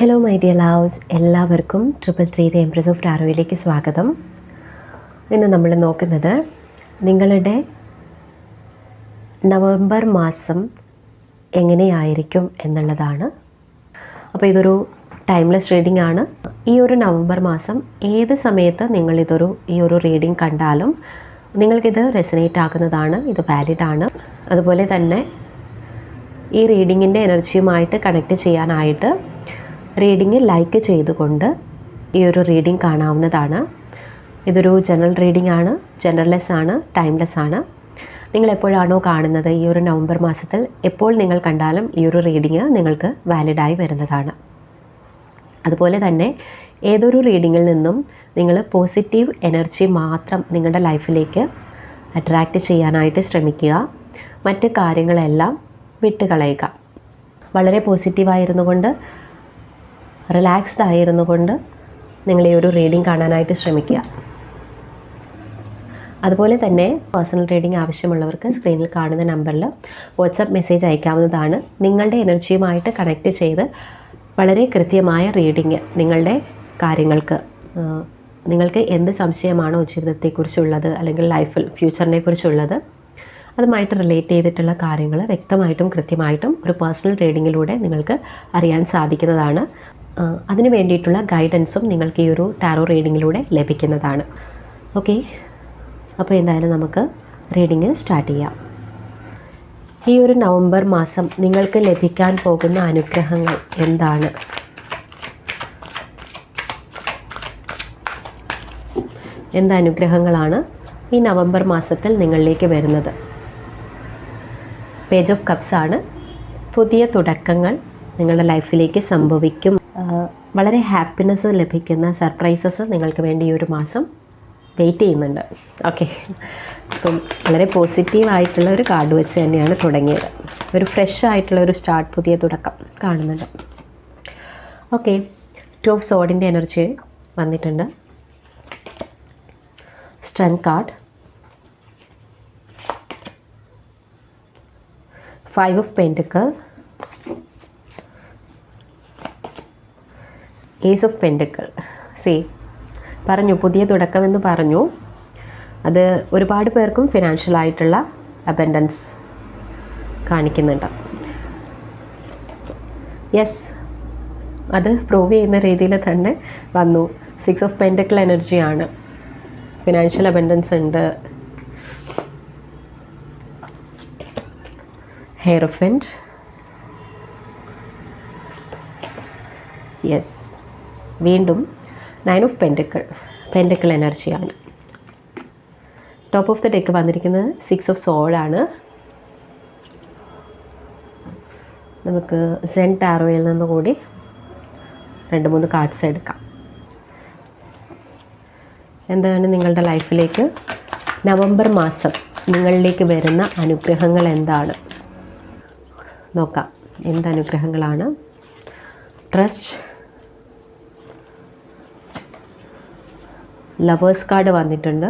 Hello my dear loves എല്ലാവർക്കും triple three the empress of ടാരോയിലേക്ക് സ്വാഗതം. ഇന്ന് നമ്മൾ നോക്കുന്നത് നിങ്ങളുടെ നവംബർ മാസം എങ്ങനെയായിരിക്കും എന്നുള്ളതാണ്. അപ്പോൾ ഇതൊരു ടൈംലെസ് റീഡിംഗ് ആണ്. ഈ ഒരു നവംബർ മാസം ഏത് സമയത്ത് നിങ്ങളിതൊരു ഈ ഒരു റീഡിംഗ് കണ്ടാലും നിങ്ങൾക്കിത് റെസനേറ്റ് ആക്കുന്നതാണ് ഇത് വാലിഡ് ആണ്. അതുപോലെ തന്നെ ഈ റീഡിങ്ങിന്റെ എനർജിയുമായിട്ട് കണക്ട് ചെയ്യാനായിട്ട് റീഡിങ് ലൈക്ക് ചെയ്തുകൊണ്ട് ഈ ഒരു റീഡിംഗ് കാണാവുന്നതാണ്. ഇതൊരു ജനറൽ റീഡിംഗ് ആണ് ജനറൽലെസ് ആണ് ടൈംലെസ് ആണ്. നിങ്ങൾ എപ്പോഴാണോ കാണുന്നത് ഈ ഒരു നവംബർ മാസത്തിൽ എപ്പോൾ നിങ്ങൾ കണ്ടാലും ഈ ഒരു റീഡിങ് നിങ്ങൾക്ക് വാലിഡായി വരുന്നതാണ്. അതുപോലെ തന്നെ ഏതൊരു റീഡിങ്ങിൽ നിന്നും നിങ്ങൾ പോസിറ്റീവ് എനർജി മാത്രം നിങ്ങളുടെ ലൈഫിലേക്ക് അട്രാക്റ്റ് ചെയ്യാനായിട്ട് ശ്രമിക്കുക. മറ്റ് കാര്യങ്ങളെല്ലാം വിട്ടുകളയുക. വളരെ പോസിറ്റീവായിരുന്നു കൊണ്ട് റിലാക്സ്ഡ് ആയിരുന്നു കൊണ്ട് നിങ്ങൾ ഈ ഒരു റീഡിംഗ് കാണാനായിട്ട് ശ്രമിക്കുക. അതുപോലെ തന്നെ പേഴ്സണൽ റീഡിംഗ് ആവശ്യമുള്ളവർക്ക് സ്ക്രീനിൽ കാണുന്ന നമ്പറിൽ വാട്സപ്പ് മെസ്സേജ് അയക്കാവുന്നതാണ്. നിങ്ങളുടെ എനർജിയുമായിട്ട് കണക്റ്റ് ചെയ്ത് വളരെ കൃത്യമായ റീഡിങ് നിങ്ങളുടെ കാര്യങ്ങൾക്ക് നിങ്ങൾക്ക് എന്ത് സംശയമാണോ ജീവിതത്തെക്കുറിച്ചുള്ളത് അല്ലെങ്കിൽ ലൈഫിൽ ഫ്യൂച്ചറിനെ കുറിച്ചുള്ളത് അതുമായിട്ട് റിലേറ്റ് ചെയ്തിട്ടുള്ള കാര്യങ്ങൾ വ്യക്തമായിട്ടും കൃത്യമായിട്ടും ഒരു പേഴ്സണൽ റീഡിങ്ങിലൂടെ നിങ്ങൾക്ക് അറിയാൻ സാധിക്കുന്നതാണ്. അതിന് വേണ്ടിയിട്ടുള്ള ഗൈഡൻസും നിങ്ങൾക്ക് ഈ ഒരു ടാറോ റീഡിങ്ങിലൂടെ ലഭിക്കുന്നതാണ്. ഓക്കെ അപ്പോൾ എന്തായാലും നമുക്ക് റീഡിങ് സ്റ്റാർട്ട് ചെയ്യാം. ഈ ഒരു നവംബർ മാസം നിങ്ങൾക്ക് ലഭിക്കാൻ പോകുന്ന അനുഗ്രഹങ്ങൾ എന്താണ്? എന്ത് അനുഗ്രഹങ്ങളാണ് ഈ നവംബർ മാസത്തിൽ നിങ്ങളിലേക്ക് വരുന്നത്? പേജ് ഓഫ് കപ്സ് ആണ്. പുതിയ തുടക്കങ്ങൾ നിങ്ങളുടെ ലൈഫിലേക്ക് സംഭവിക്കും. വളരെ ഹാപ്പിനെസ് ലഭിക്കുന്ന സർപ്രൈസസ് നിങ്ങൾക്ക് വേണ്ടി ഈ ഒരു മാസം വെയിറ്റ് ചെയ്യുന്നുണ്ട്. ഓക്കെ അപ്പം വളരെ പോസിറ്റീവ് ആയിട്ടുള്ള ഒരു കാർഡ് വെച്ച് തന്നെയാണ് തുടങ്ങിയത്. ഒരു ഫ്രഷ് ആയിട്ടുള്ള ഒരു സ്റ്റാർട്ട് പുതിയ തുടക്കം കാണുന്നുണ്ട്. ഓക്കെ ടു ഓഫ് സോഡിന്റെ എനർജി വന്നിട്ടുണ്ട്. Strength card five of pentacles ace of pentacles C പറഞ്ഞു പുതിയ തുടക്കമെന്ന് പറഞ്ഞു. അത് ഒരുപാട് പേർക്കും ഫിനാൻഷ്യൽ ആയിട്ടുള്ള അബൻഡൻസ് കാണിക്കുന്നുണ്ട്. യെസ് അത് പ്രൂവ് ചെയ്യുന്ന രീതിയിൽ തന്നെ വന്നു. സിക്സ് ഓഫ് പെൻഡക്കൽ എനർജിയാണ് ഫിനാൻഷ്യൽ അബൻഡൻസ് ഉണ്ട്. ഹെയർഫന്റ് യെസ് വീണ്ടും നയൻ ഓഫ് പെന്റിക്കിൾ പെന്റിക്കിൾ എനർജിയാണ് ടോപ്പ് ഓഫ് ദ ഡെക്ക് വന്നിരിക്കുന്നത് സിക്സ് ഓഫ് സോളാണ് നമുക്ക് സെൻ ടാറോയിൽ നിന്ന് കൂടി രണ്ട് മൂന്ന് കാർഡ്സ് എടുക്കാം. എന്താണ് നിങ്ങളുടെ ലൈഫിലേക്ക് നവംബർ മാസം നിങ്ങളിലേക്ക് വരുന്ന അനുഗ്രഹങ്ങൾ എന്താണ്? നോക്കാം. എന്ത് അനുഗ്രഹങ്ങളാണ്? ട്രസ്റ്റ് ലവേഴ്സ് കാർഡ് വന്നിട്ടുണ്ട്.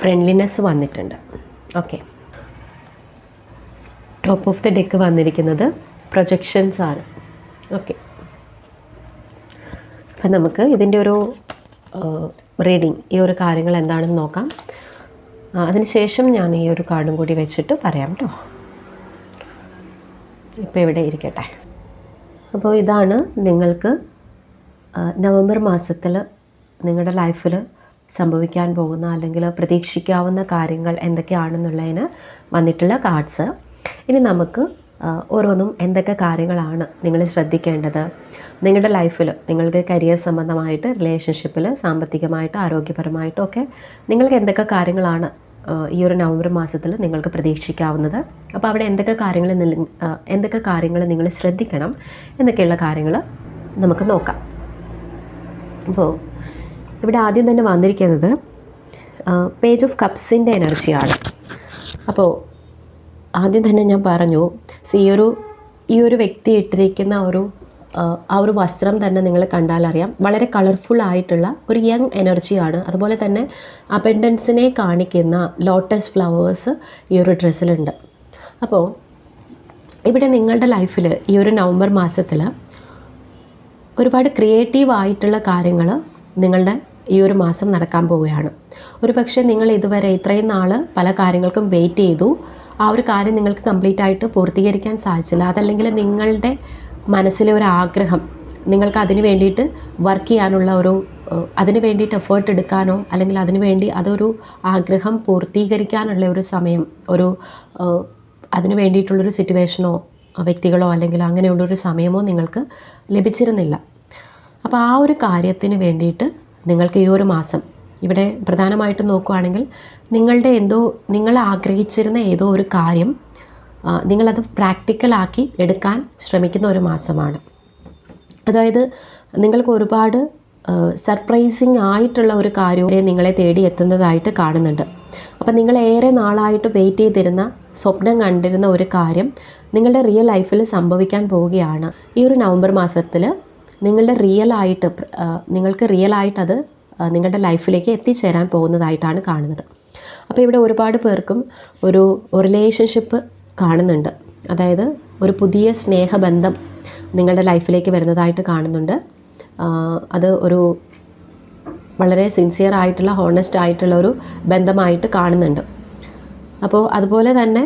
ഫ്രണ്ട്ലിനെസ് വന്നിട്ടുണ്ട്. Okay top of the deck വന്നിരിക്കുന്നത് പ്രൊജക്ഷൻസ് ആണ്. ഓക്കെ അപ്പം നമുക്ക് ഇതിന്റെ ഒരു റീഡിങ് ഈ ഒരു കാര്യങ്ങൾ എന്താണെന്ന് നോക്കാം. അതിനുശേഷം ഞാൻ ഈ ഒരു കാർഡും കൂടി വെച്ചിട്ട് പറയാം കേട്ടോ. ഇപ്പോൾ ഇവിടെ ഇരിക്കട്ടെ. അപ്പോൾ ഇതാണ് നിങ്ങൾക്ക് നവംബർ മാസത്തിൽ നിങ്ങളുടെ ലൈഫിൽ സംഭവിക്കാൻ പോകുന്ന അല്ലെങ്കിൽ പ്രതീക്ഷിക്കാവുന്ന കാര്യങ്ങൾ എന്തൊക്കെയാണെന്നുള്ളതിന് വന്നിട്ടുള്ള കാർഡ്സ്. ഇനി നമുക്ക് ഓരോന്നും എന്തൊക്കെ കാര്യങ്ങളാണ് നിങ്ങൾ ശ്രദ്ധിക്കേണ്ടത്? നിങ്ങളുടെ ലൈഫിൽ നിങ്ങൾക്ക് കരിയർ സംബന്ധമായിട്ട് റിലേഷൻഷിപ്പിൽ സാമ്പത്തികമായിട്ട് ആരോഗ്യപരമായിട്ടും ഒക്കെ നിങ്ങൾക്ക് എന്തൊക്കെ കാര്യങ്ങളാണ് ഈ ഒരു നവംബർ മാസത്തിൽ നിങ്ങൾക്ക് പ്രതീക്ഷിക്കാവുന്നത്. അപ്പോൾ അവിടെ എന്തൊക്കെ കാര്യങ്ങൾ എന്തൊക്കെ കാര്യങ്ങൾ നിങ്ങൾ ശ്രദ്ധിക്കണം എന്നൊക്കെയുള്ള കാര്യങ്ങൾ നമുക്ക് നോക്കാം. അപ്പോൾ ഇവിടെ ആദ്യം തന്നെ വന്നിരിക്കുന്നത് പേജ് ഓഫ് കപ്സിന്റെ എനർജിയാണ് അപ്പോൾ ആദ്യം തന്നെ ഞാൻ പറഞ്ഞു ഈ ഒരു ഈ ഒരു വ്യക്തി ഇട്ടിരിക്കുന്ന ഒരു ആ ഒരു വസ്ത്രം തന്നെ നിങ്ങൾ കണ്ടാലറിയാം. വളരെ കളർഫുൾ ആയിട്ടുള്ള ഒരു യങ് എനർജിയാണ് അതുപോലെ തന്നെ അബൻഡൻസിനെ കാണിക്കുന്ന ലോട്ടസ് ഫ്ലവേഴ്സ് ഈ ഒരു ഡ്രസ്സിലുണ്ട് അപ്പോൾ ഇവിടെ നിങ്ങളുടെ ലൈഫിൽ ഈ ഒരു നവംബർ മാസത്തിൽ ഒരുപാട് ക്രിയേറ്റീവ് ആയിട്ടുള്ള കാര്യങ്ങൾ നിങ്ങളുടെ ഈ ഒരു മാസം നടക്കാൻ പോവുകയാണ്. ഒരു പക്ഷേ നിങ്ങൾ ഇതുവരെ ഇത്രയും നാൾ പല കാര്യങ്ങൾക്കും വെയിറ്റ് ചെയ്തു. ആ ഒരു കാര്യം നിങ്ങൾക്ക് കംപ്ലീറ്റ് ആയിട്ട് പൂർത്തീകരിക്കാൻ സാധിച്ചില്ല. അതല്ലെങ്കിൽ നിങ്ങളുടെ മനസ്സിലെ ഒരു ആഗ്രഹം. നിങ്ങൾക്ക് അതിന് വേണ്ടിയിട്ട് വർക്ക് ചെയ്യാനുള്ള ഒരു അതിന് വേണ്ടിയിട്ട് എഫേർട്ട് എടുക്കാനോ അല്ലെങ്കിൽ അതിന് വേണ്ടി അതൊരു ആഗ്രഹം പൂർത്തീകരിക്കാനുള്ള ഒരു സമയം ഒരു അതിന് വേണ്ടിയിട്ടുള്ളൊരു സിറ്റുവേഷനോ വ്യക്തികളോ അല്ലെങ്കിൽ അങ്ങനെയുള്ളൊരു സമയമോ നിങ്ങൾക്ക് ലഭിച്ചിരുന്നില്ല. അപ്പോൾ ആ ഒരു കാര്യത്തിന് വേണ്ടിയിട്ട് നിങ്ങൾക്ക് ഈ ഒരു മാസം ഇവിടെ പ്രധാനമായിട്ടും നോക്കുകയാണെങ്കിൽ നിങ്ങളുടെ എന്തോ നിങ്ങൾ ആഗ്രഹിച്ചിരുന്ന ഏതോ ഒരു കാര്യം നിങ്ങളത് പ്രാക്ടിക്കലാക്കി എടുക്കാൻ ശ്രമിക്കുന്ന ഒരു മാസമാണ്. അതായത് നിങ്ങൾക്ക് ഒരുപാട് സർപ്രൈസിങ് ആയിട്ടുള്ള ഒരു കാര്യം നിങ്ങളെ തേടി എത്തുന്നതായിട്ട് കാണുന്നുണ്ട്. അപ്പം നിങ്ങൾ ഏറെ നാളായിട്ട് വെയിറ്റ് ചെയ്തിരുന്ന സ്വപ്നം കണ്ടിരുന്ന ഒരു കാര്യം നിങ്ങളുടെ റിയൽ ലൈഫിൽ സംഭവിക്കാൻ പോവുകയാണ്. ഈ ഒരു നവംബർ മാസത്തിൽ നിങ്ങളുടെ റിയൽ ആയിട്ട് നിങ്ങൾക്ക് റിയൽ ആയിട്ടത് നിങ്ങളുടെ ലൈഫിലേക്ക് എത്തിച്ചേരാൻ പോകുന്നതായിട്ടാണ് കാണുന്നത്. അപ്പോൾ ഇവിടെ ഒരുപാട് പേർക്കും ഒരു റിലേഷൻഷിപ്പ് കാണുന്നുണ്ട്. അതായത് ഒരു പുതിയ സ്നേഹബന്ധം നിങ്ങളുടെ ലൈഫിലേക്ക് വരുന്നതായിട്ട് കാണുന്നുണ്ട്. അത് ഒരു വളരെ സിൻസിയർ ആയിട്ടുള്ള ഹോണസ്റ്റ് ആയിട്ടുള്ള ഒരു ബന്ധമായിട്ട് കാണുന്നുണ്ട്. അപ്പോൾ അതുപോലെ തന്നെ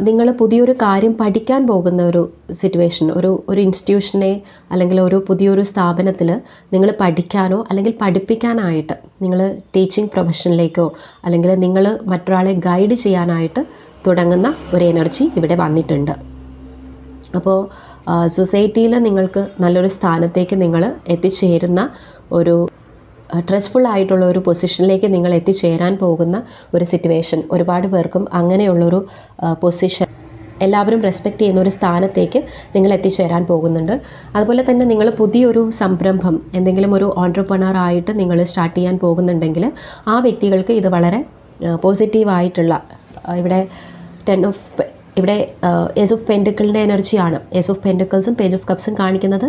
നിങ്ങൾ പുതിയൊരു കാര്യം പഠിക്കാൻ പോകുന്ന ഒരു സിറ്റുവേഷൻ ഒരു ഒരു ഇൻസ്റ്റിറ്റ്യൂഷനെ അല്ലെങ്കിൽ ഒരു പുതിയൊരു സ്ഥാപനത്തിൽ നിങ്ങൾ പഠിക്കാനോ അല്ലെങ്കിൽ പഠിപ്പിക്കാനായിട്ട് നിങ്ങൾ ടീച്ചിങ് പ്രൊഫഷനിലേക്കോ അല്ലെങ്കിൽ നിങ്ങൾ മറ്റൊരാളെ ഗൈഡ് ചെയ്യാനായിട്ട് തുടങ്ങുന്ന ഒരു എനർജി ഇവിടെ വന്നിട്ടുണ്ട്. അപ്പോൾ സൊസൈറ്റിയിൽ നിങ്ങൾക്ക് നല്ലൊരു സ്ഥാനത്തേക്ക് നിങ്ങൾ എത്തിച്ചേരുന്ന ഒരു സ്ട്രെസ്ഫുൾ ആയിട്ടുള്ള ഒരു പൊസിഷനിലേക്ക് നിങ്ങൾ എത്തിച്ചേരാൻ പോകുന്ന ഒരു സിറ്റുവേഷൻ ഒരുപാട് പേർക്കും അങ്ങനെയുള്ളൊരു പൊസിഷൻ എല്ലാവരും റെസ്പെക്റ്റ് ചെയ്യുന്ന ഒരു സ്ഥാനത്തേക്ക് നിങ്ങൾ എത്തിച്ചേരാൻ പോകുന്നുണ്ട്. അതുപോലെ തന്നെ നിങ്ങൾ പുതിയൊരു സംരംഭം എന്തെങ്കിലും ഒരു ഓൺട്രപ്രണർ ആയിട്ട് നിങ്ങൾ സ്റ്റാർട്ട് ചെയ്യാൻ പോകുന്നുണ്ടെങ്കിൽ ആ വ്യക്തികൾക്ക് ഇത് വളരെ പോസിറ്റീവായിട്ടുള്ള ഇവിടെ ടെൻ ഓഫ് ഇവിടെ ഏസ് ഓഫ് പെൻഡിക്കിളിന്റെ എനർജിയാണ് ഏസ് ഓഫ് പെൻഡിക്കിൾസും പേജ് ഓഫ് കപ്സും കാണിക്കുന്നത്.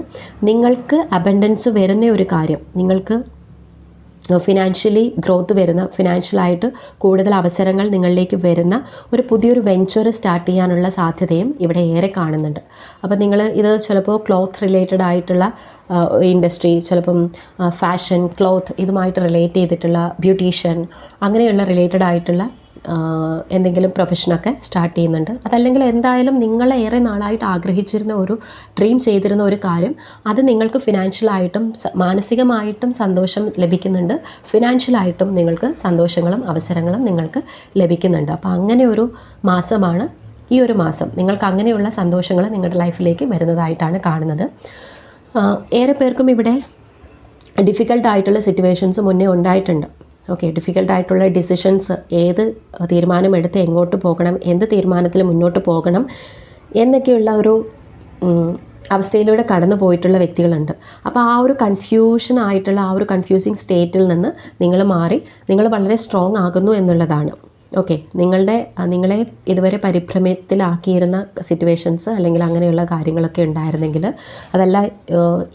നിങ്ങൾക്ക് അബൻഡൻസ് വരുന്ന ഒരു കാര്യം. നിങ്ങൾക്ക് ഫിനാൻഷ്യലി ഗ്രോത്ത് വരുന്ന ഫിനാൻഷ്യലായിട്ട് കൂടുതൽ അവസരങ്ങൾ നിങ്ങളിലേക്ക് വരുന്ന ഒരു പുതിയൊരു വെഞ്ചർ സ്റ്റാർട്ട് ചെയ്യാനുള്ള സാധ്യതയും ഇവിടെ ഏറെ കാണുന്നുണ്ട്. അപ്പോൾ നിങ്ങൾ ഇത് ചിലപ്പോൾ ക്ലോത്ത് റിലേറ്റഡ് ആയിട്ടുള്ള ഇൻഡസ്ട്രി ചിലപ്പം ഫാഷൻ ക്ലോത്ത് ഇതുമായിട്ട് റിലേറ്റ് ചെയ്തിട്ടുള്ള ബ്യൂട്ടീഷ്യൻ അങ്ങനെയുള്ള റിലേറ്റഡ് ആയിട്ടുള്ള എന്തെങ്കിലും പ്രൊഫഷനൊക്കെ സ്റ്റാർട്ട് ചെയ്യുന്നുണ്ട്. അതല്ലെങ്കിൽ എന്തായാലും നിങ്ങൾ ഏറെ നാളായിട്ട് ആഗ്രഹിച്ചിരുന്ന ഒരു ഡ്രീം ചെയ്തിരുന്ന ഒരു കാര്യം അത് നിങ്ങൾക്ക് ഫിനാൻഷ്യലായിട്ടും മാനസികമായിട്ടും സന്തോഷം ലഭിക്കുന്നുണ്ട്. ഫിനാൻഷ്യലായിട്ടും നിങ്ങൾക്ക് സന്തോഷങ്ങളും അവസരങ്ങളും നിങ്ങൾക്ക് ലഭിക്കുന്നുണ്ട്. അപ്പോൾ അങ്ങനെ ഒരു മാസമാണ് ഈ ഒരു മാസം. നിങ്ങൾക്ക് അങ്ങനെയുള്ള സന്തോഷങ്ങൾ നിങ്ങളുടെ ലൈഫിലേക്ക് വരുന്നതായിട്ടാണ് കാണുന്നത്. ഏറെ പേർക്കും ഇവിടെ ഡിഫിക്കൽട്ടായിട്ടുള്ള സിറ്റുവേഷൻസ് മുന്നേ ഉണ്ടായിട്ടുണ്ട്. ഓക്കെ ഡിഫിക്കൽട്ടായിട്ടുള്ള ഡിസിഷൻസ് ഏത് തീരുമാനമെടുത്ത് എങ്ങോട്ട് പോകണം എന്ത് തീരുമാനത്തിൽ മുന്നോട്ട് പോകണം എന്നൊക്കെയുള്ള ഒരു അവസ്ഥയിലൂടെ കടന്നു പോയിട്ടുള്ള വ്യക്തികളുണ്ട്. അപ്പോൾ ആ ഒരു കൺഫ്യൂഷൻ ആയിട്ടുള്ള ആ ഒരു കൺഫ്യൂസിങ് സ്റ്റേറ്റിൽ നിന്ന് നിങ്ങൾ മാറി നിങ്ങൾ വളരെ സ്ട്രോങ് ആകുന്നു എന്നുള്ളതാണ്. ഓക്കെ നിങ്ങളുടെ നിങ്ങളെ ഇതുവരെ പരിഭ്രമത്തിലാക്കിയിരുന്ന സിറ്റുവേഷൻസ് അല്ലെങ്കിൽ അങ്ങനെയുള്ള കാര്യങ്ങളൊക്കെ ഉണ്ടായിരുന്നെങ്കിൽ അതല്ല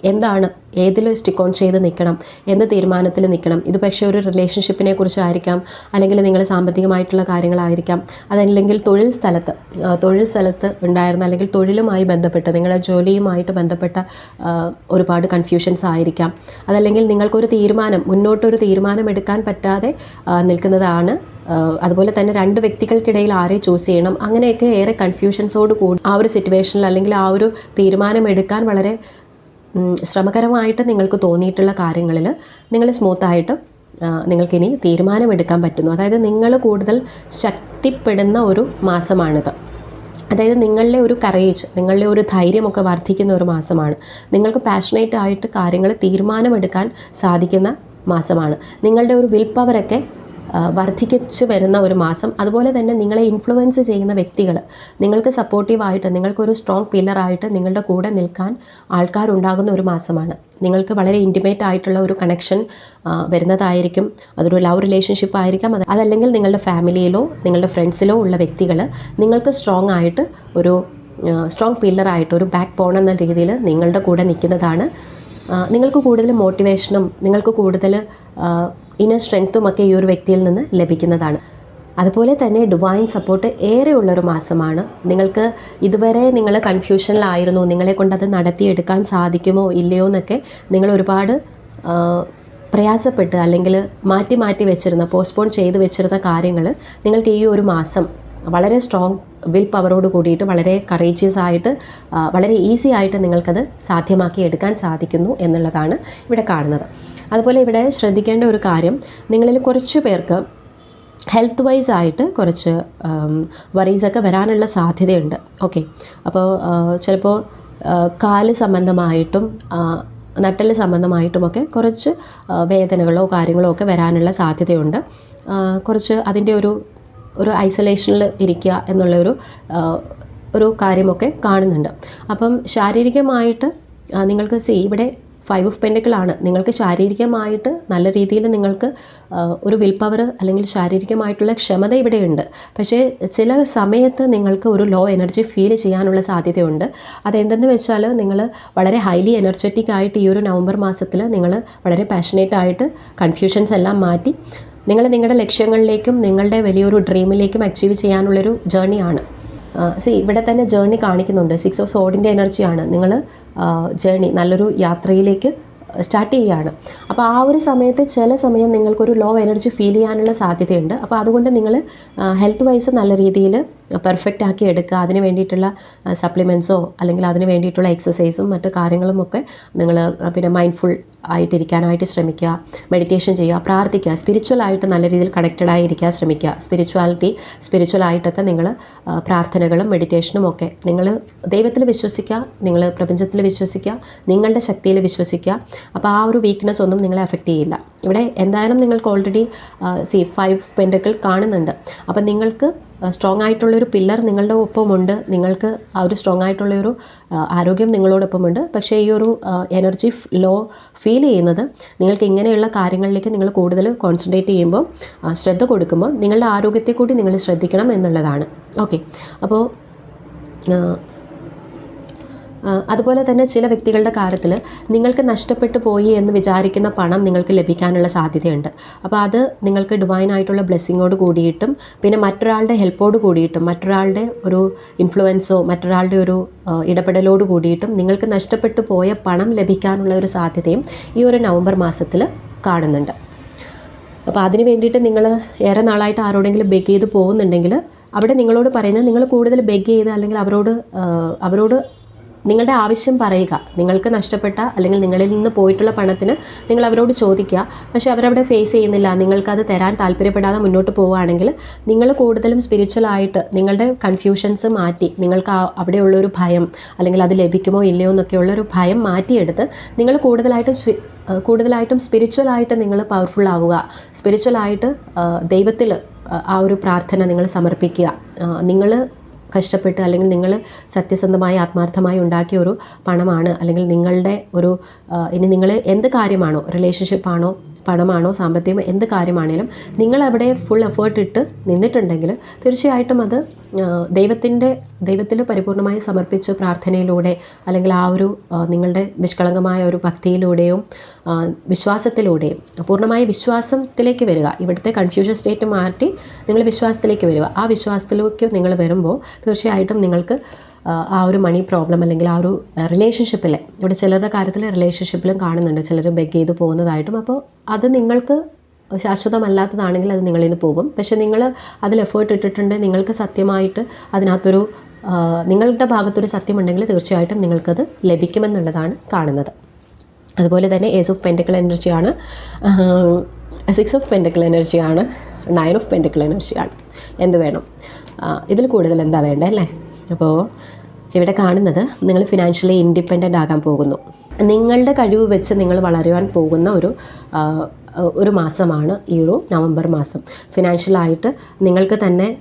എന്താണ് ഏതിൽ സ്റ്റിക്ക് ഓൺ ചെയ്ത് നിൽക്കണം എന്ത് തീരുമാനത്തിൽ നിൽക്കണം ഇത് പക്ഷേ ഒരു റിലേഷൻഷിപ്പിനെ കുറിച്ചായിരിക്കാം അല്ലെങ്കിൽ നിങ്ങൾ സാമ്പത്തികമായിട്ടുള്ള കാര്യങ്ങളായിരിക്കാം അതല്ലെങ്കിൽ തൊഴിൽ സ്ഥലത്ത് തൊഴിൽ സ്ഥലത്ത് ഉണ്ടായിരുന്ന അല്ലെങ്കിൽ തൊഴിലുമായി ബന്ധപ്പെട്ട് നിങ്ങളുടെ ജോലിയുമായിട്ട് ബന്ധപ്പെട്ട ഒരുപാട് കൺഫ്യൂഷൻസ് ആയിരിക്കാം. അതല്ലെങ്കിൽ നിങ്ങൾക്കൊരു തീരുമാനം മുന്നോട്ടൊരു തീരുമാനം എടുക്കാൻ പറ്റാതെ നിൽക്കുന്നതാണ് അതുപോലെ തന്നെ രണ്ട് വ്യക്തികൾക്കിടയിൽ ആരെ ചൂസ് ചെയ്യണം? അങ്ങനെയൊക്കെ ഏറെ കൺഫ്യൂഷൻസോട് കൂടി ആ ഒരു സിറ്റുവേഷനിൽ അല്ലെങ്കിൽ ആ ഒരു തീരുമാനം എടുക്കാൻ വളരെ ശ്രമകരമായിട്ട് നിങ്ങൾക്ക് തോന്നിയിട്ടുള്ള കാര്യങ്ങളിൽ നിങ്ങൾ സ്മൂത്തായിട്ട് നിങ്ങൾക്കിനി തീരുമാനമെടുക്കാൻ പറ്റുന്നു. അതായത് നിങ്ങൾ കൂടുതൽ ശക്തിപ്പെടുന്ന ഒരു മാസമാണിത്. അതായത് നിങ്ങളുടെ ഒരു കറേജ് നിങ്ങളുടെ ഒരു ധൈര്യമൊക്കെ വർദ്ധിക്കുന്ന ഒരു മാസമാണ്. നിങ്ങൾക്ക് പാഷനേറ്റ് ആയിട്ട് കാര്യങ്ങൾ തീരുമാനമെടുക്കാൻ സാധിക്കുന്ന മാസമാണ്. നിങ്ങളുടെ ഒരു വിൽ പവറൊക്കെ വർദ്ധിച്ചു വരുന്ന ഒരു മാസം. അതുപോലെ തന്നെ നിങ്ങളെ ഇൻഫ്ലുവൻസ് ചെയ്യുന്ന വ്യക്തികൾ നിങ്ങൾക്ക് സപ്പോർട്ടീവായിട്ട് നിങ്ങൾക്കൊരു സ്ട്രോങ് പില്ലറായിട്ട് നിങ്ങളുടെ കൂടെ നിൽക്കാൻ ആൾക്കാരുണ്ടാകുന്ന ഒരു മാസമാണ്. നിങ്ങൾക്ക് വളരെ ഇന്റിമേറ്റ് ആയിട്ടുള്ള ഒരു കണക്ഷൻ വരുന്നതായിരിക്കും. അതൊരു ലവ് റിലേഷൻഷിപ്പ് ആയിരിക്കാം. അത് അതല്ലെങ്കിൽ നിങ്ങളുടെ ഫാമിലിയിലോ നിങ്ങളുടെ ഫ്രണ്ട്സിലോ ഉള്ള വ്യക്തികൾ നിങ്ങൾക്ക് സ്ട്രോങ് ആയിട്ട് ഒരു സ്ട്രോങ് പില്ലറായിട്ട് ഒരു ബാക്ക് ബോൺ എന്ന രീതിയിൽ നിങ്ങളുടെ കൂടെ നിൽക്കുന്നതാണ്. നിങ്ങൾക്ക് കൂടുതൽ മോട്ടിവേഷനും നിങ്ങൾക്ക് കൂടുതൽ ഇന്നർ സ്ട്രെങ്ത്തും ഒക്കെ ഈ ഒരു വ്യക്തിയിൽ നിന്ന് ലഭിക്കുന്നതാണ്. അതുപോലെ തന്നെ ഡിവൈൻ സപ്പോർട്ട് ഏറെയുള്ളൊരു മാസമാണ്. നിങ്ങൾക്ക് ഇതുവരെ നിങ്ങൾ കൺഫ്യൂഷനിലായിരുന്നു നിങ്ങളെ കൊണ്ടത് നടത്തിയെടുക്കാൻ സാധിക്കുമോ ഇല്ലയോ എന്നൊക്കെ നിങ്ങൾ ഒരുപാട് പ്രയാസപ്പെട്ട് അല്ലെങ്കിൽ മാറ്റി മാറ്റി വെച്ചിരുന്ന പോസ്റ്റ്പോൺ ചെയ്ത് വെച്ചിരുന്ന കാര്യങ്ങൾ നിങ്ങൾക്ക് ഈ ഒരു മാസം വളരെ സ്ട്രോങ് വിൽ പവറോട് കൂടിയിട്ട് വളരെ കറേജിയസ് ആയിട്ട് വളരെ ഈസി ആയിട്ട് നിങ്ങൾക്കത് സാധ്യമാക്കി എടുക്കാൻ സാധിക്കുന്നു എന്നുള്ളതാണ് ഇവിടെ കാണുന്നത്. അതുപോലെ ഇവിടെ ശ്രദ്ധിക്കേണ്ട ഒരു കാര്യം നിങ്ങളിൽ കുറച്ച് പേർക്ക് ഹെൽത്ത് വൈസ് ആയിട്ട് കുറച്ച് വറീസൊക്കെ വരാനുള്ള സാധ്യതയുണ്ട്. ഓക്കെ അപ്പോൾ ചിലപ്പോൾ കാൽ സംബന്ധമായിട്ടും നട്ടൽ സംബന്ധമായിട്ടുമൊക്കെ കുറച്ച് വേദനകളോ കാര്യങ്ങളോ ഒക്കെ വരാനുള്ള സാധ്യതയുണ്ട്. കുറച്ച് അതിന്റെ ഒരു ഒരു ഐസൊലേഷനിൽ ഇരിക്കുക എന്നുള്ളൊരു ഒരു കാര്യമൊക്കെ കാണുന്നുണ്ട്. അപ്പം ശാരീരികമായിട്ട് നിങ്ങൾക്ക് സി ഇവിടെ ഫൈവ് ഓഫ് പെൻഡക്കിളാണ് നിങ്ങൾക്ക് ശാരീരികമായിട്ട് നല്ല രീതിയിൽ നിങ്ങൾക്ക് ഒരു വിൽ പവർ അല്ലെങ്കിൽ ശാരീരികമായിട്ടുള്ള ക്ഷമത ഇവിടെയുണ്ട്. പക്ഷേ ചില സമയത്ത് നിങ്ങൾക്ക് ഒരു ലോ എനർജി ഫീൽ ചെയ്യാനുള്ള സാധ്യതയുണ്ട്. അതെന്തെന്ന് വെച്ചാൽ നിങ്ങൾ വളരെ ഹൈലി എനർജറ്റിക് ആയിട്ട് ഈ ഒരു നവംബർ മാസത്തിൽ നിങ്ങൾ വളരെ പാഷനേറ്റ് ആയിട്ട് കൺഫ്യൂഷൻസ് എല്ലാം മാറ്റി നിങ്ങൾ നിങ്ങളുടെ ലക്ഷ്യങ്ങളിലേക്കും നിങ്ങളുടെ വലിയൊരു ഡ്രീമിലേക്കും അച്ചീവ് ചെയ്യാനുള്ളൊരു ജേണിയാണ് സി ഇവിടെ തന്നെ ജേണി കാണിക്കുന്നുണ്ട്. സിക്സ് ഓഫ് സോഡിന്റെ എനർജിയാണ് നിങ്ങൾ ജേണി നല്ലൊരു യാത്രയിലേക്ക് സ്റ്റാർട്ട് ചെയ്യുകയാണ്. അപ്പോൾ ആ ഒരു സമയത്ത് ചില സമയം നിങ്ങൾക്കൊരു ലോ എനർജി ഫീൽ ചെയ്യാനുള്ള സാധ്യതയുണ്ട്. അപ്പോൾ അതുകൊണ്ട് നിങ്ങൾ ഹെൽത്ത് വൈസ് നല്ല രീതിയിൽ പെർഫെക്റ്റ് ആക്കി എടുക്കുക. അതിന് വേണ്ടിയിട്ടുള്ള സപ്ലിമെന്റ്സോ അല്ലെങ്കിൽ അതിന് വേണ്ടിയിട്ടുള്ള എക്സസൈസും മറ്റു കാര്യങ്ങളും ഒക്കെ നിങ്ങൾ പിന്നെ മൈൻഡ്ഫുൾ ആയിട്ടിരിക്കാനായിട്ട് ശ്രമിക്കുക. മെഡിറ്റേഷൻ ചെയ്യുക. പ്രാർത്ഥിക്കുക. സ്പിരിച്വൽ ആയിട്ട് നല്ല രീതിയിൽ കണക്റ്റഡ് ആയിരിക്കാൻ ശ്രമിക്കുക. സ്പിരിച്വാലിറ്റി സ്പിരിച്വൽ ആയിട്ടൊക്കെ നിങ്ങൾ പ്രാർത്ഥനകളും മെഡിറ്റേഷനും ഒക്കെ നിങ്ങൾ ദൈവത്തിൽ വിശ്വസിക്കുക. നിങ്ങൾ പ്രപഞ്ചത്തിൽ വിശ്വസിക്കുക. നിങ്ങളുടെ ശക്തിയിൽ വിശ്വസിക്കുക. അപ്പോൾ ആ ഒരു വീക്ക്നെസ് ഒന്നും നിങ്ങളെ അഫക്റ്റ് ചെയ്യില്ല. ഇവിടെ എന്തായാലും നിങ്ങൾക്ക് ഓൾറെഡി സി ഫൈവ് പെൻഡക്കിൾ കാണുന്നുണ്ട്. അപ്പം നിങ്ങൾക്ക് സ്ട്രോങ് ആയിട്ടുള്ളൊരു പില്ലർ നിങ്ങളുടെ ഒപ്പമുണ്ട്. നിങ്ങൾക്ക് ആ ഒരു സ്ട്രോങ് ആയിട്ടുള്ളൊരു ആരോഗ്യം നിങ്ങളോടൊപ്പമുണ്ട്. പക്ഷേ ഈ ഒരു എനർജി ലോ ഫീൽ ചെയ്യുന്നത് നിങ്ങൾക്ക് ഇങ്ങനെയുള്ള കാര്യങ്ങളിലേക്ക് നിങ്ങൾ കൂടുതൽ കോൺസെൻട്രേറ്റ് ചെയ്യുമ്പോൾ ശ്രദ്ധ കൊടുക്കുമ്പോൾ നിങ്ങളുടെ ആരോഗ്യത്തെ കൂടി നിങ്ങൾ ശ്രദ്ധിക്കണം എന്നുള്ളതാണ്. ഓക്കെ അപ്പോൾ അതുപോലെ തന്നെ ചില വ്യക്തികളുടെ കാര്യത്തിൽ നിങ്ങൾക്ക് നഷ്ടപ്പെട്ടു പോയി എന്ന് വിചാരിക്കുന്ന പണം നിങ്ങൾക്ക് ലഭിക്കാനുള്ള സാധ്യതയുണ്ട്. അപ്പോൾ അത് നിങ്ങൾക്ക് ഡിവൈൻ ആയിട്ടുള്ള ബ്ലെസ്സിങ്ങോട് കൂടിയിട്ടും പിന്നെ മറ്റൊരാളുടെ ഹെൽപ്പോട് കൂടിയിട്ടും മറ്റൊരാളുടെ ഒരു ഇൻഫ്ലുവൻസോ മറ്റൊരാളുടെ ഒരു ഇടപെടലോട് കൂടിയിട്ടും നിങ്ങൾക്ക് നഷ്ടപ്പെട്ടു പോയ പണം ലഭിക്കാനുള്ള ഒരു സാധ്യതയും ഈ ഒരു നവംബർ മാസത്തിൽ കാണുന്നുണ്ട്. അപ്പോൾ അതിന് വേണ്ടിയിട്ട് നിങ്ങൾ ഏറെ നാളായിട്ട് ആരോടെങ്കിലും ബെഗ് ചെയ്ത് പോകുന്നുണ്ടെങ്കിൽ അവിടെ നിങ്ങളോട് പറയുന്നത് നിങ്ങൾ കൂടുതൽ ബെഗ് ചെയ്ത് അല്ലെങ്കിൽ അവരോട് അവരോട് നിങ്ങളുടെ ആവശ്യം പറയുക. നിങ്ങൾക്ക് നഷ്ടപ്പെട്ട അല്ലെങ്കിൽ നിങ്ങളിൽ നിന്ന് പോയിട്ടുള്ള പണത്തിന് നിങ്ങൾ അവരോട് ചോദിക്കുക. പക്ഷേ അവരവിടെ ഫേസ് ചെയ്യുന്നില്ല. നിങ്ങൾക്കത് തരാൻ താല്പര്യപ്പെടാതെ മുന്നോട്ട് പോവുകയാണെങ്കിൽ നിങ്ങൾ കൂടുതലും സ്പിരിച്വലായിട്ട് നിങ്ങളുടെ കൺഫ്യൂഷൻസ് മാറ്റി നിങ്ങൾക്ക് അവിടെയുള്ളൊരു ഭയം അല്ലെങ്കിൽ അത് ലഭിക്കുമോ ഇല്ലയോ എന്നൊക്കെയുള്ളൊരു ഭയം മാറ്റിയെടുത്ത് നിങ്ങൾ കൂടുതലായിട്ട് കൂടുതലായിട്ടും സ്പിരിച്വലായിട്ട് നിങ്ങൾ പവർഫുൾ ആവുക. സ്പിരിച്വലായിട്ട് ദൈവത്തിൽ ആ ഒരു പ്രാർത്ഥന നിങ്ങൾ സമർപ്പിക്കുക. നിങ്ങൾ കഷ്ടപ്പെട്ട് അല്ലെങ്കിൽ നിങ്ങൾ സത്യസന്ധമായി ആത്മാർത്ഥമായി ഉണ്ടാക്കിയ ഒരു പണമാണ് അല്ലെങ്കിൽ നിങ്ങളുടെ ഒരു ഇനി നിങ്ങൾ എന്ത് കാര്യമാണോ റിലേഷൻഷിപ്പാണോ പണമാണോ സാമ്പത്തികം എന്ത് കാര്യമാണേലും നിങ്ങൾ അവിടെ ഫുൾ എഫേർട്ട് ഇട്ട് നിന്നിട്ടുണ്ടെങ്കിൽ തീർച്ചയായിട്ടും അത് ദൈവത്തിന്റെ ദൈവത്തിൽ പരിപൂർണമായി സമർപ്പിച്ച പ്രാർത്ഥനയിലൂടെ അല്ലെങ്കിൽ ആ ഒരു നിങ്ങളുടെ നിഷ്കളങ്കമായ ഒരു ഭക്തിയിലൂടെയും വിശ്വാസത്തിലൂടെയും പൂർണമായ വിശ്വാസത്തിലേക്ക് വരിക. ഇവിടുത്തെ കൺഫ്യൂഷൻ സ്റ്റേറ്റ് മാറ്റി നിങ്ങൾ വിശ്വാസത്തിലേക്ക് വരിക. ആ വിശ്വാസത്തിലേക്ക് നിങ്ങൾ വരുമ്പോൾ തീർച്ചയായിട്ടും നിങ്ങൾക്ക് ആ, ഒരു മണി പ്രോബ്ലം അല്ലെങ്കിൽ ആ ഒരു റിലേഷൻഷിപ്പിൽ ഇവിടെ ചിലരുടെ കാര്യത്തിൽ റിലേഷൻഷിപ്പിലും കാണുന്നുണ്ട്. ചിലർ ബെഗ് ചെയ്ത് പോകുന്നതായിട്ടും. അപ്പോൾ അത് നിങ്ങൾക്ക് ശാശ്വതമല്ലാത്തതാണെങ്കിൽ അത് നിങ്ങളിൽ നിന്ന് പോകും. പക്ഷേ നിങ്ങൾ അതിൽ എഫേർട്ട് ഇട്ടിട്ടുണ്ട്. നിങ്ങൾക്ക് സത്യമായിട്ട് അതിനകത്തൊരു നിങ്ങളുടെ ഭാഗത്തൊരു സത്യമുണ്ടെങ്കിൽ തീർച്ചയായിട്ടും നിങ്ങൾക്കത് ലഭിക്കുമെന്നുള്ളതാണ് കാണുന്നത്. അതുപോലെ തന്നെ ഏസ് ഓഫ് പെന്റക്കിൾ എനർജിയാണ് സിക്സ് ഓഫ് പെന്റക്കിൾ എനർജിയാണ് നയൻ ഓഫ് പെന്റക്കിൾ എനർജിയാണ് എന്ത് വേണം? ഇതിൽ കൂടുതൽ എന്താ വേണ്ടത് അല്ലേ? അപ്പോൾ ഇവിടെ കാണുന്നത് നിങ്ങൾ ഫിനാൻഷ്യലി ഇൻഡിപെൻഡന്റ് ആകാൻ പോകുന്നു. നിങ്ങളുടെ കഴിവ് വെച്ച് നിങ്ങൾ വളരുവാൻ പോകുന്ന ഒരു ഒരു മാസമാണ് ഈ ഒരു നവംബർ മാസം. ഫിനാൻഷ്യലായിട്ട് നിങ്ങൾക്ക് തന്നെ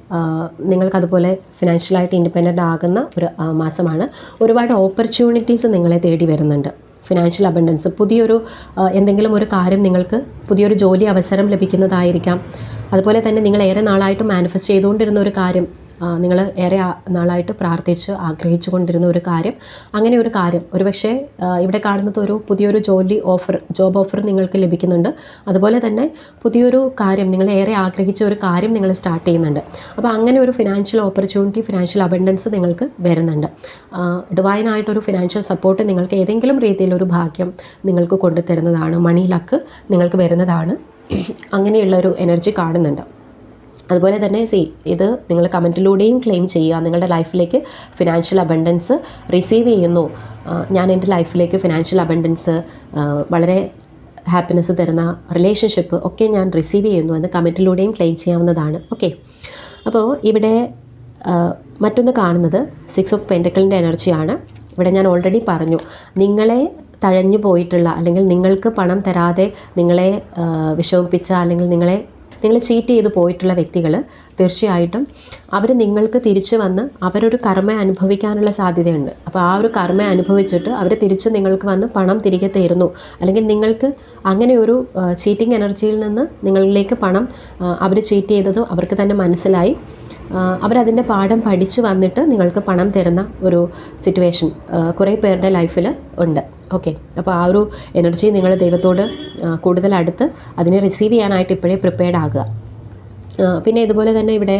നിങ്ങൾക്കതുപോലെ ഫിനാൻഷ്യലായിട്ട് ഇൻഡിപെൻഡന്റ് ആകുന്ന ഒരു മാസമാണ്. ഒരുപാട് ഓപ്പർച്യൂണിറ്റീസ് നിങ്ങളെ തേടി വരുന്നുണ്ട്. ഫിനാൻഷ്യൽ അബണ്ടൻസ് പുതിയൊരു എന്തെങ്കിലും ഒരു കാര്യം നിങ്ങൾക്ക് പുതിയൊരു ജോലി അവസരം ലഭിക്കുന്നതായിരിക്കാം. അതുപോലെ തന്നെ നിങ്ങൾ ഏറെ നാളായിട്ട് മാനിഫെസ്റ്റ് ചെയ്തുകൊണ്ടിരുന്ന ഒരു കാര്യം നിങ്ങൾ ഏറെ നാളായിട്ട് പ്രാർത്ഥിച്ച് ആഗ്രഹിച്ചു കൊണ്ടിരുന്ന ഒരു കാര്യം. അങ്ങനെ ഒരു കാര്യം ഒരു പക്ഷേ ഇവിടെ കാണുന്നത് ഒരു പുതിയൊരു ജോലി ഓഫർ ജോബ് ഓഫർ നിങ്ങൾക്ക് ലഭിക്കുന്നുണ്ട്. അതുപോലെ തന്നെ പുതിയൊരു കാര്യം നിങ്ങൾ ഏറെ ആഗ്രഹിച്ച ഒരു കാര്യം നിങ്ങൾ സ്റ്റാർട്ട് ചെയ്യുന്നുണ്ട്. അപ്പോൾ അങ്ങനെ ഒരു ഫിനാൻഷ്യൽ ഓപ്പർച്യൂണിറ്റി ഫിനാൻഷ്യൽ അബൻഡൻസ് നിങ്ങൾക്ക് വരുന്നുണ്ട്. ഡിവൈനായിട്ടൊരു ഫിനാൻഷ്യൽ സപ്പോർട്ട് നിങ്ങൾക്ക് ഏതെങ്കിലും രീതിയിലൊരു ഭാഗ്യം നിങ്ങൾക്ക് കൊണ്ടുതരുന്നതാണ്. മണി ലക്ക് നിങ്ങൾക്ക് വരുന്നതാണ്. അങ്ങനെയുള്ളൊരു എനർജി കാണുന്നുണ്ട്. അതുപോലെ തന്നെ സി ഇത് നിങ്ങൾ കമന്റിലൂടെയും ക്ലെയിം ചെയ്യുക. നിങ്ങളുടെ ലൈഫിലേക്ക് ഫിനാൻഷ്യൽ അബൻഡൻസ് റിസീവ് ചെയ്യുന്നു. ഞാൻ എന്റെ ലൈഫിലേക്ക് ഫിനാൻഷ്യൽ അബൻഡൻസ് വളരെ ഹാപ്പിനെസ് തരുന്ന റിലേഷൻഷിപ്പ് ഒക്കെ ഞാൻ റിസീവ് ചെയ്യുന്നു എന്ന് കമന്റിലൂടെയും ക്ലെയിം ചെയ്യാവുന്നതാണ്. ഓക്കെ. അപ്പോൾ ഇവിടെ മറ്റൊന്ന് കാണുന്നത് സിക്സ് ഓഫ് പെന്റക്കിളിന്റെ എനർജിയാണ് ഇവിടെ ഞാൻ ഓൾറെഡി പറഞ്ഞു നിങ്ങളെ തഴഞ്ഞു പോയിട്ടുള്ള അല്ലെങ്കിൽ നിങ്ങൾക്ക് പണം തരാതെ നിങ്ങളെ വിഷമിപ്പിച്ച അല്ലെങ്കിൽ നിങ്ങളെ നിങ്ങൾ ചീറ്റ് ചെയ്ത് പോയിട്ടുള്ള വ്യക്തികൾ തീർച്ചയായിട്ടും അവർ നിങ്ങൾക്ക് തിരിച്ചു വന്ന് അവരൊരു കർമ്മ അനുഭവിക്കാനുള്ള സാധ്യതയുണ്ട്. അപ്പോൾ ആ ഒരു കർമ്മ അനുഭവിച്ചിട്ട് അവർ തിരിച്ച് നിങ്ങൾക്ക് വന്ന് പണം തിരികെ തരുന്നു. അല്ലെങ്കിൽ നിങ്ങൾക്ക് അങ്ങനെ ഒരു ചീറ്റിംഗ് എനർജിയിൽ നിന്ന് നിങ്ങളിലേക്ക് പണം അവർ ചീറ്റ് ചെയ്തതോ അവർക്ക് തന്നെ മനസ്സിലായി. അവരതിന്റെ പാഠം പഠിച്ചു വന്നിട്ട് നിങ്ങൾക്ക് പണം തരുന്ന ഒരു സിറ്റുവേഷൻ കുറേ പേരുടെ ലൈഫിൽ ഉണ്ട്. ഓക്കെ അപ്പോൾ ആ ഒരു എനർജി നിങ്ങൾ ദൈവത്തോട് കൂടുതൽ അടുത്ത് അതിനെ റിസീവ് ചെയ്യാനായിട്ട് ഇപ്പോഴേ പ്രിപ്പയർഡ് ആകുക. പിന്നെ ഇതുപോലെ തന്നെ ഇവിടെ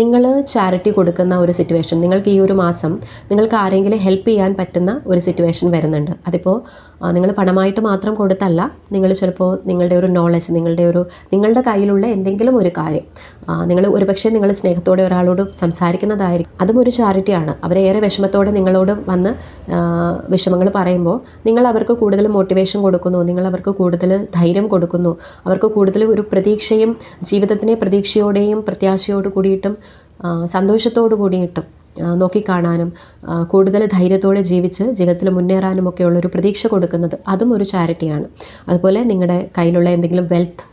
നിങ്ങൾ ചാരിറ്റി കൊടുക്കുന്ന ഒരു സിറ്റുവേഷൻ നിങ്ങൾക്ക് ഈ ഒരു മാസം നിങ്ങൾക്ക് ആരെങ്കിലും ഹെൽപ്പ് ചെയ്യാൻ പറ്റുന്ന ഒരു സിറ്റുവേഷൻ വരുന്നുണ്ട്. അതിപ്പോൾ നിങ്ങൾ പണമായിട്ട് മാത്രം കൊടുത്തല്ല നിങ്ങൾ ചിലപ്പോൾ നിങ്ങളുടെ ഒരു നോളജ് നിങ്ങളുടെ ഒരു നിങ്ങളുടെ കയ്യിലുള്ള എന്തെങ്കിലും ഒരു കാര്യം നിങ്ങൾ ഒരുപക്ഷെ നിങ്ങൾ സ്നേഹത്തോടെ ഒരാളോട് സംസാരിക്കുന്നതായിരിക്കും. അതും ഒരു ചാരിറ്റിയാണ് അവരേറെ വിഷമത്തോടെ നിങ്ങളോട് വന്ന് വിഷമങ്ങൾ പറയുമ്പോൾ നിങ്ങൾ അവർക്ക് കൂടുതൽ മോട്ടിവേഷൻ കൊടുക്കുന്നു നിങ്ങൾ അവർക്ക് കൂടുതൽ ധൈര്യം കൊടുക്കുന്നു അവർക്ക് കൂടുതൽ ഒരു പ്രതീക്ഷയും ജീവിതത്തിനെ പ്രതീക്ഷയോടെയും പ്രത്യാശയോട് കൂടിയിട്ടും സന്തോഷത്തോടു കൂടിയിട്ടും നോക്കിക്കാണാനും കൂടുതൽ ധൈര്യത്തോടെ ജീവിച്ച് ജീവിതത്തിൽ മുന്നേറാനും ഒക്കെ ഉള്ളൊരു പ്രതീക്ഷ കൊടുക്കുന്നത് അതും ഒരു ചാരിറ്റിയാണ് അതുപോലെ നിങ്ങളുടെ കയ്യിലുള്ള എന്തെങ്കിലും വെൽത്ത്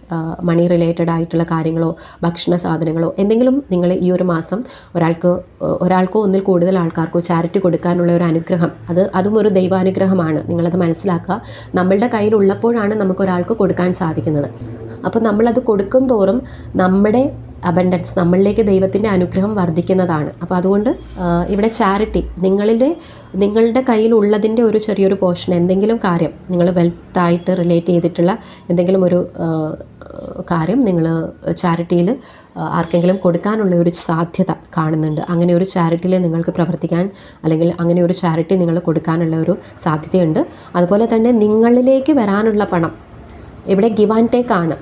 മണി റിലേറ്റഡ് ആയിട്ടുള്ള കാര്യങ്ങളോ ഭക്ഷണ സാധനങ്ങളോ എന്തെങ്കിലും നിങ്ങൾ ഈ ഒരു മാസം ഒരാൾക്ക് ഒരാൾക്കോ ഒന്നിൽ കൂടുതൽ ആൾക്കാർക്കോ ചാരിറ്റി കൊടുക്കാനുള്ള ഒരു അനുഗ്രഹം അത് അതും ഒരു ദൈവാനുഗ്രഹമാണ്. നിങ്ങളത് മനസ്സിലാക്കുക. നമ്മളുടെ കയ്യിലുള്ളപ്പോഴാണ് നമുക്ക് ഒരാൾക്ക് കൊടുക്കാൻ സാധിക്കുന്നത്. അപ്പോൾ നമ്മളത് കൊടുക്കും തോറും നമ്മുടെ അബൻഡൻസ് നമ്മളിലേക്ക് ദൈവത്തിന്റെ അനുഗ്രഹം വർദ്ധിക്കുന്നതാണ്. അപ്പോൾ അതുകൊണ്ട് ഇവിടെ ചാരിറ്റി നിങ്ങളുടെ നിങ്ങളുടെ കയ്യിലുള്ളതിന്റെ ഒരു ചെറിയൊരു പോർഷൻ എന്തെങ്കിലും കാര്യം നിങ്ങൾ വെൽത്തായിട്ട് റിലേറ്റ് ചെയ്തിട്ടുള്ള എന്തെങ്കിലും ഒരു കാര്യം നിങ്ങൾ ചാരിറ്റിയിൽ ആർക്കെങ്കിലും കൊടുക്കാനുള്ള ഒരു സാധ്യത കാണുന്നുണ്ട്. അങ്ങനെ ഒരു ചാരിറ്റിയിൽ നിങ്ങൾക്ക് പ്രവർത്തിക്കാൻ അല്ലെങ്കിൽ അങ്ങനെ ഒരു ചാരിറ്റി നിങ്ങൾ കൊടുക്കാനുള്ള ഒരു സാധ്യതയുണ്ട്. അതുപോലെ തന്നെ നിങ്ങളിലേക്ക് വരാനുള്ള പണം ഇവിടെ ഗിവ് ആൻഡ് ടേക്ക് ആണ്.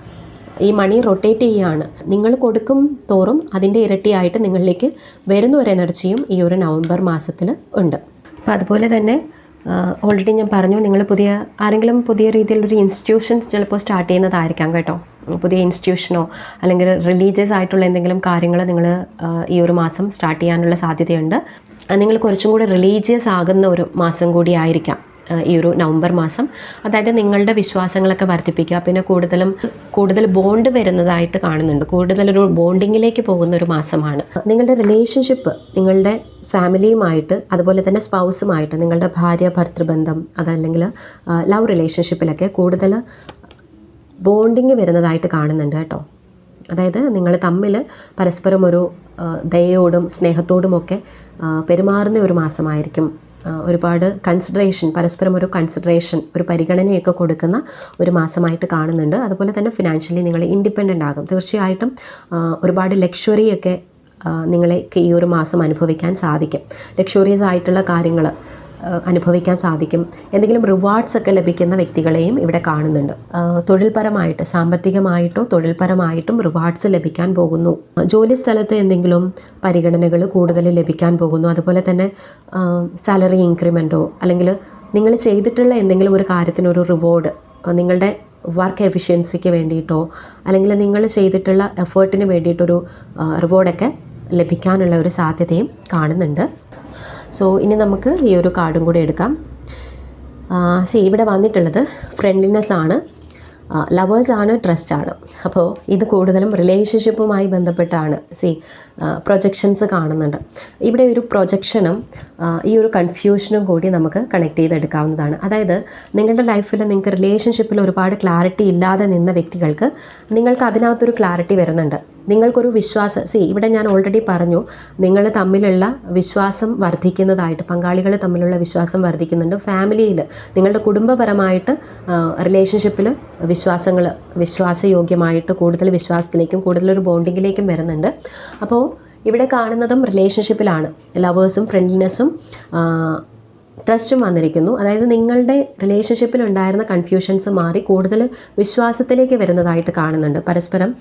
ഈ മണി റൊട്ടേറ്റ് ചെയ്യുകയാണ് നിങ്ങൾ കൊടുക്കും തോറും അതിന്റെ ഇരട്ടിയായിട്ട് നിങ്ങളിലേക്ക് വരുന്ന ഒരു എനർജിയും ഈ ഒരു നവംബർ മാസത്തിൽ ഉണ്ട്. അപ്പോൾ അതുപോലെ തന്നെ ഓൾറെഡി ഞാൻ പറഞ്ഞു നിങ്ങൾ പുതിയ ആരെങ്കിലും പുതിയ രീതിയിലൊരു ഇൻസ്റ്റിറ്റ്യൂഷൻ ചിലപ്പോൾ സ്റ്റാർട്ട് ചെയ്യുന്നതായിരിക്കാം കേട്ടോ. പുതിയ ഇൻസ്റ്റിറ്റ്യൂഷനോ അല്ലെങ്കിൽ റിലീജിയസ് ആയിട്ടുള്ള എന്തെങ്കിലും കാര്യങ്ങൾ നിങ്ങൾ ഈ ഒരു മാസം സ്റ്റാർട്ട് ചെയ്യാനുള്ള സാധ്യതയുണ്ട്. നിങ്ങൾ കുറച്ചും കൂടി റിലീജിയസ് ആകുന്ന ഒരു മാസം കൂടി ആയിരിക്കാം. ഈ ഒരു നവംബർ മാസം. അതായത് നിങ്ങളുടെ വിശ്വാസങ്ങളൊക്കെ വർദ്ധിപ്പിക്കുക. പിന്നെ കൂടുതലും കൂടുതൽ ബോണ്ട് വരുന്നതായിട്ട് കാണുന്നുണ്ട്. കൂടുതലൊരു ബോണ്ടിങ്ങിലേക്ക് പോകുന്ന ഒരു മാസമാണ്. നിങ്ങളുടെ റിലേഷൻഷിപ്പ് നിങ്ങളുടെ ഫാമിലിയുമായിട്ട് അതുപോലെ തന്നെ സ്പൗസുമായിട്ട് നിങ്ങളുടെ ഭാര്യ ഭർത്തൃബന്ധം അതല്ലെങ്കിൽ ലവ് റിലേഷൻഷിപ്പിലൊക്കെ കൂടുതൽ ബോണ്ടിങ് വരുന്നതായിട്ട് കാണുന്നുണ്ട് കേട്ടോ. അതായത് നിങ്ങൾ തമ്മിൽ പരസ്പരം ഒരു ദയോടും സ്നേഹത്തോടുമൊക്കെ പെരുമാറുന്ന ഒരു മാസമായിരിക്കും ഒരുപാട് കൺസിഡറേഷൻ പരസ്പരം ഒരു കൺസിഡറേഷൻ ഒരു പരിഗണനയൊക്കെ കൊടുക്കുന്ന ഒരു മാസമായിട്ട് കാണുന്നുണ്ട്. അതുപോലെ തന്നെ ഫിനാൻഷ്യലി നിങ്ങൾ ഇൻഡിപെൻഡന്റ് ആകും. തീർച്ചയായിട്ടും ഒരുപാട് ലക്ഷറിയൊക്കെ നിങ്ങളെ ഈ ഒരു മാസം അനുഭവിക്കാൻ സാധിക്കും. ലക്ഷറിയസ് ആയിട്ടുള്ള കാര്യങ്ങൾ അനുഭവിക്കാൻ സാധിക്കും. എന്തെങ്കിലും റിവാർഡ്സ് ഒക്കെ ലഭിക്കുന്ന വ്യക്തികളെയും ഇവിടെ കാണുന്നുണ്ട്. തൊഴിൽപരമായിട്ട് സാമ്പത്തികമായിട്ടോ തൊഴിൽപരമായിട്ടും റിവാർഡ്സ് ലഭിക്കാൻ പോകുന്നു. ജോലി സ്ഥലത്ത് എന്തെങ്കിലും പരിഗണനകൾ കൂടുതൽ ലഭിക്കാൻ പോകുന്നു. അതുപോലെ തന്നെ സാലറി ഇൻക്രിമെന്റോ അല്ലെങ്കിൽ നിങ്ങൾ ചെയ്തിട്ടുള്ള എന്തെങ്കിലും ഒരു കാര്യത്തിനൊരു റിവാർഡ് നിങ്ങളുടെ വർക്ക് എഫിഷ്യൻസിക്ക് വേണ്ടിയിട്ടോ അല്ലെങ്കിൽ നിങ്ങൾ ചെയ്തിട്ടുള്ള എഫേർട്ടിന് വേണ്ടിയിട്ടൊരു റിവാർഡൊക്കെ ലഭിക്കാനുള്ള ഒരു സാധ്യതയും കാണുന്നുണ്ട്. സോ ഇനി നമുക്ക് ഈ ഒരു കാർഡും കൂടി എടുക്കാം. സി ഇവിടെ വന്നിട്ടുള്ളത് ഫ്രണ്ട്ലിനെസ് ആണ്. ലവേഴ്സ് ആണ് ട്രസ്റ്റ് ആണ്. അപ്പോൾ ഇത് കൂടുതലും റിലേഷൻഷിപ്പുമായി ബന്ധപ്പെട്ടാണ്. സി പ്രൊജക്ഷൻസ് കാണുന്നുണ്ട്. ഇവിടെ ഒരു പ്രൊജക്ഷനും ഈ ഒരു കൺഫ്യൂഷനും കൂടി നമുക്ക് കണക്ട് ചെയ്തെടുക്കാവുന്നതാണ്. അതായത് നിങ്ങളുടെ ലൈഫിൽ നിങ്ങൾക്ക് റിലേഷൻഷിപ്പിൽ ഒരുപാട് ക്ലാരിറ്റി ഇല്ലാതെ നിന്ന വ്യക്തികൾക്ക് നിങ്ങൾക്ക് അതിനകത്തൊരു ക്ലാരിറ്റി വരുന്നുണ്ട്. നിങ്ങൾക്കൊരു വിശ്വാസം സി ഇവിടെ ഞാൻ ഓൾറെഡി പറഞ്ഞു നിങ്ങൾ തമ്മിലുള്ള വിശ്വാസം വർദ്ധിക്കുന്നതായിട്ട് പങ്കാളികൾ തമ്മിലുള്ള വിശ്വാസം വർദ്ധിക്കുന്നുണ്ട്. ഫാമിലിയിൽ നിങ്ങളുടെ കുടുംബപരമായിട്ട് റിലേഷൻഷിപ്പിൽ വിശ്വാസങ്ങൾ വിശ്വാസയോഗ്യമായിട്ട് കൂടുതൽ വിശ്വാസത്തിലേക്കും കൂടുതലൊരു ബോണ്ടിങ്ങിലേക്കും വരുന്നുണ്ട്. അപ്പോൾ ഇവിടെ കാണുന്നതും റിലേഷൻഷിപ്പിലാണ് ലവേഴ്സും ഫ്രണ്ട്ലിനെസ്സും ട്രസ്റ്റും വന്നിരിക്കുന്നു. അതായത് നിങ്ങളുടെ റിലേഷൻഷിപ്പിൽ ഉണ്ടായിരുന്ന കൺഫ്യൂഷൻസ് മാറി കൂടുതൽ വിശ്വാസത്തിലേക്ക് വരുന്നതായിട്ട് കാണുന്നുണ്ട്. പരസ്പരം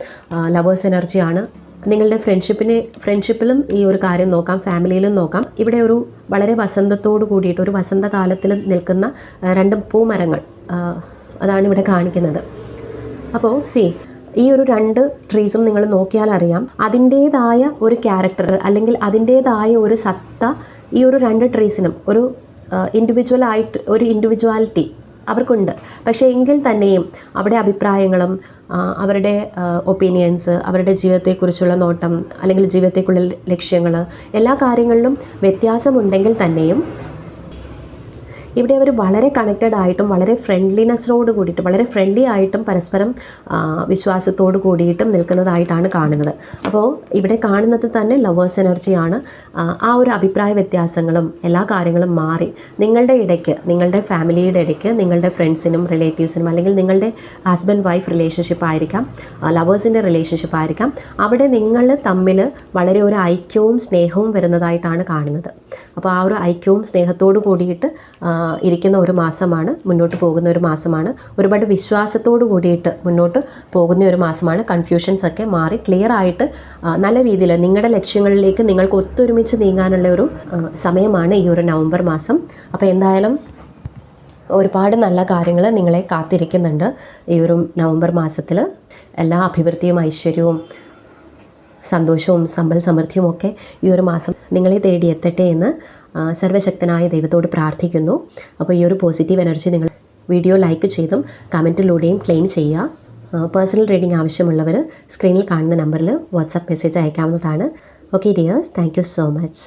ലവേഴ്സ് എനർജിയാണ് നിങ്ങളുടെ ഫ്രണ്ട്ഷിപ്പിനെ ഫ്രണ്ട്ഷിപ്പിലും ഈ ഒരു കാര്യം നോക്കാം. ഫാമിലിയിലും നോക്കാം. ഇവിടെ ഒരു വളരെ വസന്തത്തോട് കൂടിയിട്ട് ഒരു വസന്തകാലത്തിൽ നിൽക്കുന്ന രണ്ട് പൂമരങ്ങൾ അതാണ് ഇവിടെ കാണിക്കുന്നത്. അപ്പോൾ സി ഈ ഒരു രണ്ട് ട്രീസും നിങ്ങൾ നോക്കിയാൽ അറിയാം. അതിന്റേതായ ഒരു ക്യാരക്ടർ അല്ലെങ്കിൽ അതിന്റേതായ ഒരു സത്ത ഈ ഒരു രണ്ട് ട്രീസിനും ഒരു ഇൻഡിവിജ്വൽ ആയിട്ട് ഒരു ഇൻഡിവിജ്വാലിറ്റി അവർക്കുണ്ട്. പക്ഷേ എങ്കിൽ തന്നെയും അവിടെ അഭിപ്രായങ്ങളും അവരുടെ ഒപ്പീനിയൻസ് അവരുടെ ജീവിതത്തെക്കുറിച്ചുള്ള നോട്ടം അല്ലെങ്കിൽ ജീവിതത്തേക്കുള്ള ലക്ഷ്യങ്ങൾ എല്ലാ കാര്യങ്ങളിലും വ്യത്യാസമുണ്ടെങ്കിൽ തന്നെയും ഇവിടെ അവർ വളരെ കണക്റ്റഡ് ആയിട്ടും വളരെ ഫ്രണ്ട്ലിനെസ്സിനോട് കൂടിയിട്ട് വളരെ ഫ്രണ്ട്ലി ആയിട്ടും പരസ്പരം വിശ്വാസത്തോട് കൂടിയിട്ടും നിൽക്കുന്നതായിട്ടാണ് കാണുന്നത്. അപ്പോൾ ഇവിടെ കാണുന്നത് തന്നെ ലവേഴ്സ് എനർജിയാണ് ആ, ഒരു അഭിപ്രായ വ്യത്യാസങ്ങളും എല്ലാ കാര്യങ്ങളും മാറി. നിങ്ങളുടെ ഇടയ്ക്ക് നിങ്ങളുടെ ഫാമിലിയുടെ ഇടയ്ക്ക് നിങ്ങളുടെ ഫ്രണ്ട്സിനും റിലേറ്റീവ്സിനും അല്ലെങ്കിൽ നിങ്ങളുടെ ഹസ്ബൻഡ് വൈഫ് റിലേഷൻഷിപ്പ് ആയിരിക്കാം ലവേഴ്സിന്റെ റിലേഷൻഷിപ്പ് ആയിരിക്കാം. അവിടെ നിങ്ങൾ തമ്മിൽ വളരെ ഒരു ഐക്യവും സ്നേഹവും വരുന്നതായിട്ടാണ് കാണുന്നത്. അപ്പോൾ ആ ഒരു ഐക്യവും സ്നേഹത്തോടു കൂടിയിട്ട് ഇരിക്കുന്ന ഒരു മാസമാണ് മുന്നോട്ട് പോകുന്ന ഒരു മാസമാണ്. ഒരുപാട് വിശ്വാസത്തോടു കൂടിയിട്ട് മുന്നോട്ട് പോകുന്ന ഒരു മാസമാണ്. കൺഫ്യൂഷൻസ് ഒക്കെ മാറി ക്ലിയർ ആയിട്ട് നല്ല രീതിയിൽ നിങ്ങളുടെ ലക്ഷ്യങ്ങളിലേക്ക് നിങ്ങൾക്ക് ഒത്തൊരുമിച്ച് നീങ്ങാനുള്ള ഒരു സമയമാണ് ഈ ഒരു നവംബർ മാസം. അപ്പോൾ എന്തായാലും ഒരുപാട് നല്ല കാര്യങ്ങൾ നിങ്ങളെ കാത്തിരിക്കുന്നുണ്ട് ഈ ഒരു നവംബർ മാസത്തിൽ എല്ലാ അഭിവൃദ്ധിയും ഐശ്വര്യവും സന്തോഷവും സമ്പൽ സമൃദ്ധിയും ഒക്കെ ഈ ഒരു മാസം നിങ്ങളെ തേടി എത്തട്ടെ എന്ന് സർവശക്തനായ ദൈവത്തോട് പ്രാർത്ഥിക്കുന്നു. അപ്പോൾ ഈ ഒരു പോസിറ്റീവ് എനർജി നിങ്ങൾ വീഡിയോ ലൈക്ക് ചെയ്തും കമന്റിലൂടെയും ക്ലെയിം ചെയ്യുക. പേഴ്സണൽ റീഡിംഗ് ആവശ്യമുള്ളവർ സ്ക്രീനിൽ കാണുന്ന നമ്പറിൽ വാട്സാപ്പ് മെസ്സേജ് അയക്കാവുന്നതാണ്. Okay dears thank so much